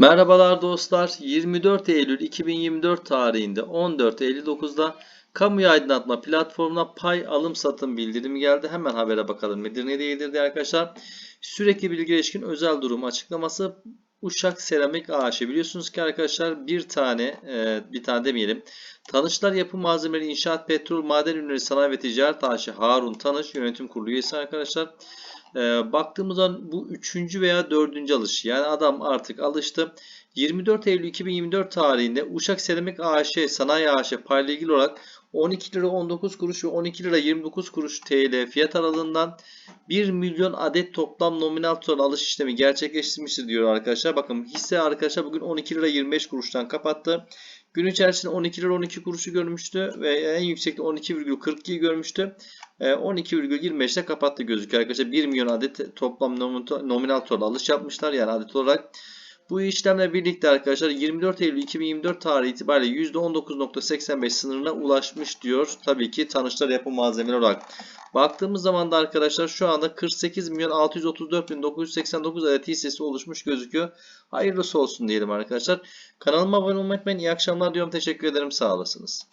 Merhabalar dostlar. 24 Eylül 2024 tarihinde 14.59'da kamu aydınlatma platformuna pay alım satım bildirimi geldi. Hemen habere bakalım nedir ne değildir diye arkadaşlar. Sürekli bilgi ilişkin özel durum açıklaması Uşak Seramik AŞ biliyorsunuz ki arkadaşlar bir tane e, bir tane demeyelim. Tanışlar Yapı Malzemeleri İnşaat Petrol Maden Ürünleri Sanayi ve Ticaret AŞ Harun Tanış Yönetim Kurulu üyesi arkadaşlar. E, baktığımız zaman bu üçüncü veya dördüncü alış. Yani adam artık alıştı. 24 Eylül 2024 tarihinde Uşak Seramik AŞ Sanayi AŞ ilgili olarak 12 lira 19 kuruş ve 12 lira 29 kuruş TL fiyat aralığından 1 milyon adet toplam nominal tutar alış işlemi gerçekleştirmiştir diyor arkadaşlar. Bakın hisse arkadaşlar bugün 12 lira 25 kuruştan kapattı. Gün içerisinde 12 lira 12 kuruşu görmüştü ve en yüksekte 12,42 görmüştü. 12,25'te kapattı gözüküyor arkadaşlar. 1 milyon adet toplam nominal tutar alış yapmışlar yani adet olarak. Bu işlemle birlikte arkadaşlar 24 Eylül 2024 tarihi itibariyle %19.85 sınırına ulaşmış diyor. Tabii ki tanışlar yapı malzemeleri olarak. Baktığımız zaman da arkadaşlar şu anda 48 milyon 634 bin 989 adet hissesi oluşmuş gözüküyor. Hayırlısı olsun diyelim arkadaşlar. Kanalıma abone olmayı unutmayın. İyi akşamlar diyorum. Teşekkür ederim. Sağ olasınız.